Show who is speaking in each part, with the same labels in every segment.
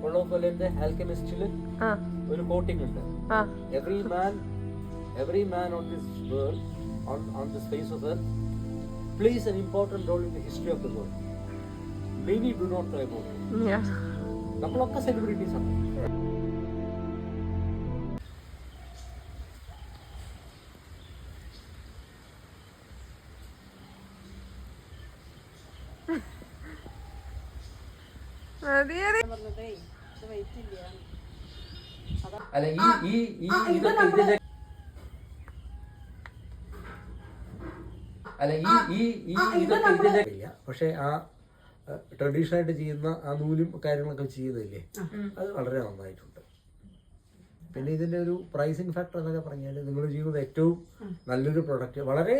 Speaker 1: കൊള്ളോക്കൊല്ലിന്റെ ആൽക്കമിസ്റ്റിൽ ഒരു കോട്ടിംഗ് ഉണ്ട് every man on this world on, on this face of earth plays an important role in the history of the world many do not know about it
Speaker 2: yeah.
Speaker 1: നമ്മളൊക്കെ celebrities ആണ് അല്ല ഈ ഈ ഈ ഇതൊക്കെ ഇതിന്റെ അല്ല ഈ ഈ ഈ ഇതൊക്കെ ഇതിന്റെ ഇല്ല. പക്ഷെ ആ ട്രഡീഷണൽ ആയിട്ട് ചെയ്യുന്ന ആ നൂലും കാര്യങ്ങളൊക്കെ ചെയ്യുന്നില്ലേ അത് വളരെ നന്നായിട്ടുണ്ട്. പിന്നെ ഇതിന്റെ ഒരു പ്രൈസിങ് ഫാക്ടർ എന്നൊക്കെ പറഞ്ഞാൽ നിങ്ങൾ ചെയ്യുന്നത് ഏറ്റവും നല്ലൊരു പ്രൊഡക്റ്റ് വളരെ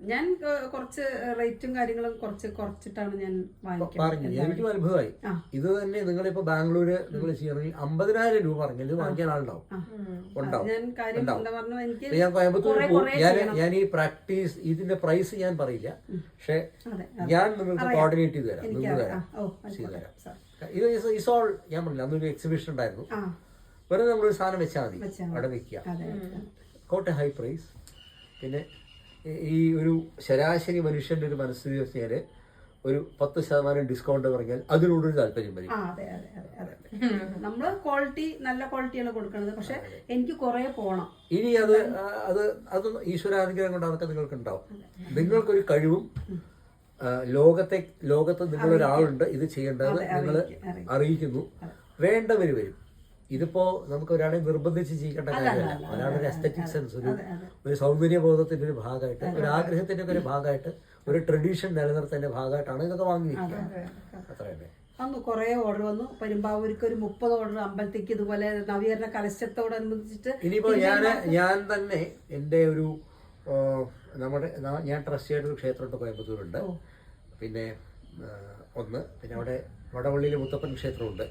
Speaker 3: ഞാൻ കുറച്ച് റേറ്റും കാര്യങ്ങളും കുറച്ച് കുറച്ചിട്ടാണ് ഞാൻ
Speaker 1: പറഞ്ഞു എനിക്കും
Speaker 3: അനുഭവമായി.
Speaker 1: ഇത് തന്നെ നിങ്ങൾ ഇപ്പൊ ബാംഗ്ലൂര് നിങ്ങൾ ചെയ്യണമെങ്കിൽ അമ്പതിനായിരം രൂപ പറഞ്ഞാൽ ഇത് വാങ്ങിക്കാൻ ആളുണ്ടാവും. ഉണ്ടാവും
Speaker 3: ഞാൻ കാര്യം
Speaker 1: ഞാൻ കോയമ്പത്തൂർ ഞാൻ ഞാൻ ഈ പ്രാക്ടീസ് ഇതിന്റെ പ്രൈസ് ഞാൻ പറയില്ല. പക്ഷെ ഞാൻ നിങ്ങൾക്ക് കോർഡിനേറ്റ് ചെയ്ത് തരാം.
Speaker 3: നിങ്ങൾ
Speaker 1: നിങ്ങൾക്ക് തരാം. ചെയ്തു തരാം. ഇത് ഇസ് ഓൾ ഞാൻ പറഞ്ഞില്ല. അന്നൊരു എക്സിബിഷൻ ഉണ്ടായിരുന്നു. വെറുതെ നമ്മളൊരു സാധനം വെച്ചാൽ മതി. അവിടെ വെക്കുക. കോട്ടെ ഹൈ പ്രൈസ്. പിന്നെ ഈ- ഒരു ശരാശരി മനുഷ്യന്റെ ഒരു മനസ്ഥിതി വെച്ചാൽ ഒരു പത്ത് ശതമാനം ഡിസ്കൗണ്ട് പറഞ്ഞാൽ അതിനോടൊരു താല്പര്യം വരും.
Speaker 3: അതെ അതെ അതെ നമ്മൾ ക്വാളിറ്റി നല്ല ക്വാളിറ്റിയാണ് കൊടുക്കുന്നത്. പക്ഷെ എനിക്ക് കുറെ പോണം.
Speaker 1: ഇനി അത് അത് അത് ഈശ്വരാനുഗ്രഹം കൊണ്ട് അതൊക്കെ നിങ്ങൾക്ക് ഉണ്ടാവും നിങ്ങൾക്കൊരു കഴിവും ലോകത്തെ ലോകത്ത് നിങ്ങളൊരാളുണ്ട് ഇത് ചെയ്യേണ്ടത് നിങ്ങൾ
Speaker 3: അറിയിക്കും.
Speaker 1: അറിയിക്കുന്നു. വേണ്ടവർ വരും. ഇതിപ്പോ നമുക്ക് ഒരാളെ നിർബന്ധിച്ച് ജീവിക്കേണ്ട കാര്യമല്ല. ഒരാളുടെ എസ്തറ്റിക് സെൻസ് ഒരു ഒരു സൗന്ദര്യബോധത്തിന്റെ ഒരു ഭാഗമായിട്ട് ഒരു ആഗ്രഹത്തിന്റെ ഒക്കെ ഒരു ഭാഗമായിട്ട് ഒരു ട്രഡീഷൻ നിലനിർത്തതിന്റെ ഭാഗമായിട്ടാണ് ഇതൊക്കെ വാങ്ങി അത്ര തന്നെ
Speaker 3: അന്ന് കുറെ ഓർഡർ വന്നു. പെരുമ്പാവൂർക്ക് ഒരു മുപ്പത് ഓർഡർ അമ്പലത്തേക്ക് ഇതുപോലെ നവീകരണ കലശത്തോടനുബന്ധിച്ചിട്ട്
Speaker 1: ഇനിയിപ്പോ ഞാൻ ഞാൻ തന്നെ എന്റെ ഒരു നമ്മുടെ ഞാൻ ട്രസ്റ്റ് ചെയ്ത ഒരു ക്ഷേത്രമുണ്ട് കോയമ്പത്തൂരുണ്ട്. പിന്നെ ഒന്ന് പിന്നെ അവിടെ വടവള്ളിയിൽ മുത്തപ്പൻ ക്ഷേത്രമുണ്ട്.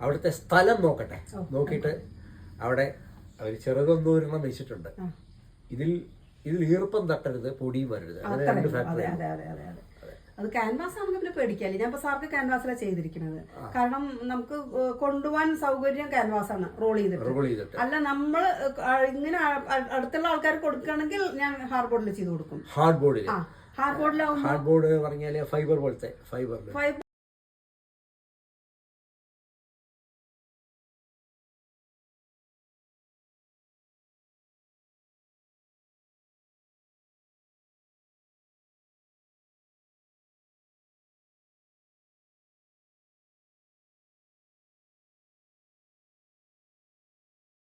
Speaker 1: അവിടുത്തെ സ്ഥലം നോക്കട്ടെ. നോക്കിയിട്ട് അവിടെ അവർ ചെറുതൊന്നൂരണം വെച്ചിട്ടുണ്ട്. ഇതിൽ ഇതിൽ ഈർപ്പം തട്ടരുത് പൊടിയും വരരുത്. അങ്ങനെ രണ്ട് ഫാക്ടറി
Speaker 3: അതെ ക്യാൻവാസ് ആണെങ്കിൽ പിന്നെ പേടിക്കാല്ലേ? ഞാൻ ഇപ്പൊ സാർക്ക് ക്യാൻവാസിലാണ് ചെയ്തിരിക്കുന്നത്. കാരണം നമുക്ക് കൊണ്ടുപോകാൻ സൗകര്യം ക്യാൻവാസ് ആണ്. റോൾ ചെയ്തിട്ട്. അല്ല നമ്മൾ ഇങ്ങനെ അടുത്തുള്ള ആൾക്കാർ കൊടുക്കുകയാണെങ്കിൽ ഞാൻ ഹാർഡ് ബോർഡിൽ ചെയ്ത് കൊടുക്കും.
Speaker 1: ഹാർഡ് ബോർഡിൽ
Speaker 3: ഹാർഡ് ബോർഡിലാവുമ്പോൾ
Speaker 1: ഹാർഡ് ബോർഡ് പറഞ്ഞാൽ ഫൈബർ പോലത്തെ ഫൈബർ
Speaker 3: ഫൈവ്